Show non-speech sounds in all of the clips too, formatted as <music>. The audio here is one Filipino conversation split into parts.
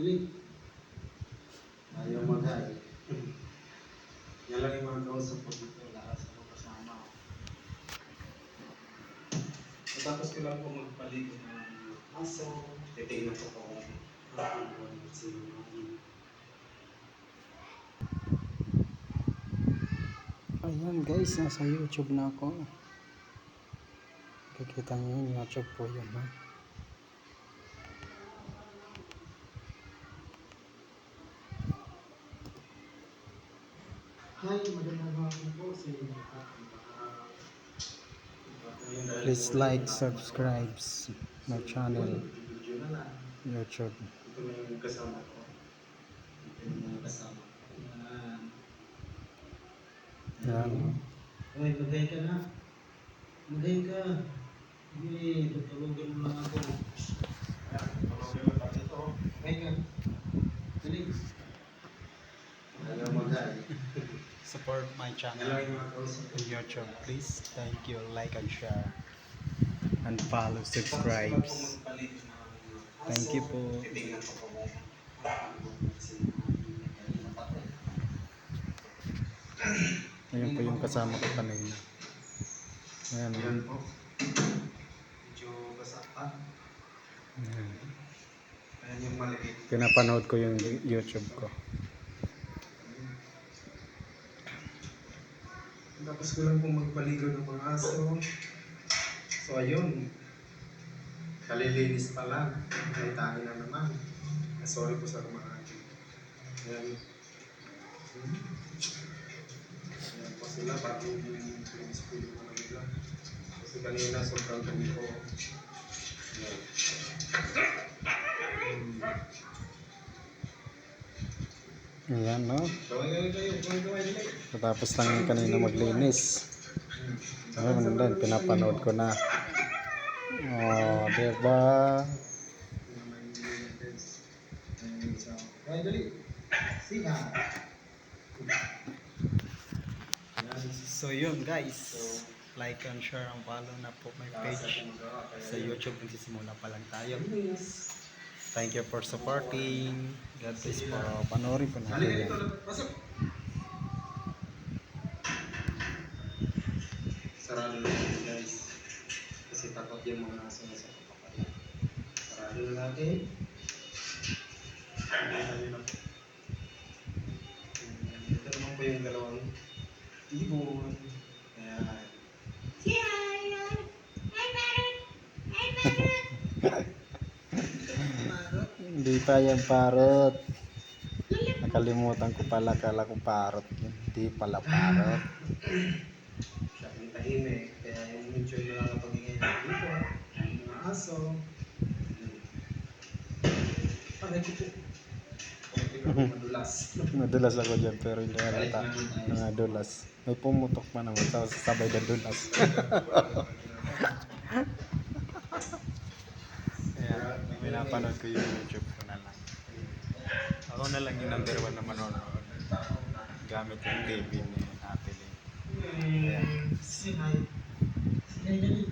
Dili. Ayaw mag-hay. Yan lang yung mga kausap ko dito. Lahat sa mga kasama. Tapos ko lang po magpaligid ng aso. Titignan ko po kung ano ang sino Ayan guys, nasa YouTube na ako. Kikita nyo yun, YouTube po yun ha. Hi, magandang hapon po sa inyo. Please like, subscribe my channel, lang. YouTube. Ito na yung kasama ko. Ito yung kasama. Yan. Yan. Hoy, magay ka na. Magay ka. Hindi, tutulogin mo lang ako. Magay ka. Dali. Ayaw mag-hay. Support my channel on YouTube, please. Thank you. Like and share. And follow, Tapos ko lang subscribe. po magpaligid ng aso. Thank you po. Ko po yung kasama ko kanina. Ayan. Yan po. Medyo basa pa. Ayan. Ayan yung maliit. Pinapanood ko yung YouTube ko. Tapos ko lang pong magpaligo ng mga aso. So ayun. Kalilinis pa lang. May tayo na naman. Ah, Sorry po sa kumakain. Ayan. Hmm. Ayan po sila. Bago yung linis po yung mga nila. Kasi kanina sobrang dumi ko. Ayan. Ayan, no? Tapos lang kanina maglinis. Ayun din, pinapanood ko na. Oh, diba? So yun guys, like and share and follow na po my page sa YouTube. Nagsisimula pa lang tayo. Thank you for supporting. God bless po. Panoorin po natin yan. Sarado na yun guys. Kasi takot yung mga nasa sa kapapala. Sarado na natin. Ito naman po yung dalawang ibon. Ayan. Hindi pa yan parot. Nakalimutan ko pala, kala ko parot. Hindi pala parot. Ang tahimik. Kaya yung yung mga pagingay ng yung mga aso. Ko po madulas. <laughs> Nadulas ako dyan pero hindi halata. Nadulas. May pumutok pa naman. Tapos sabay na dulas. <laughs> Kaya pinapanood ko yung YouTube ko na lang. Ako na lang yung number one na manonood. Gamit yung TV ni. Sige, dali.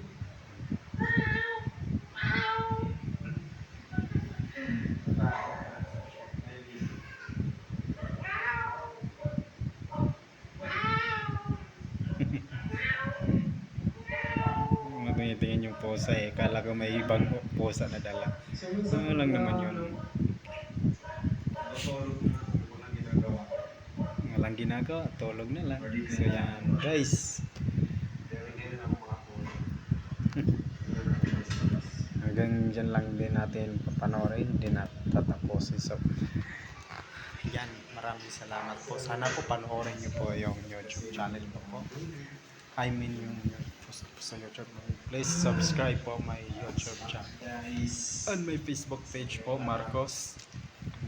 Matinitingin yung posa eh. Kala ko may ibang posa na dala. Ano lang naman yun. Natutulog na. Walang ginagawa. Walang ginagawa. Tulog na lang. So yan. Guys. <laughs> Hanggang dyan lang din natin papanoorin. Hindi na tatapusin. So, yan. Maraming salamat po. Sana po panoorin niyo po yung YouTube channel ko po. I mean yung sa YouTube. Please subscribe po my YouTube channel. On my Facebook page po, Marcos.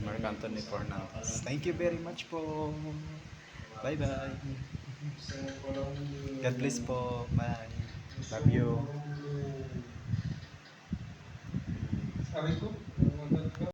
Mark Anthony Fernandez. Thank you very much po. Bye-bye. God bless po. Bye. Love you. Sabi ko,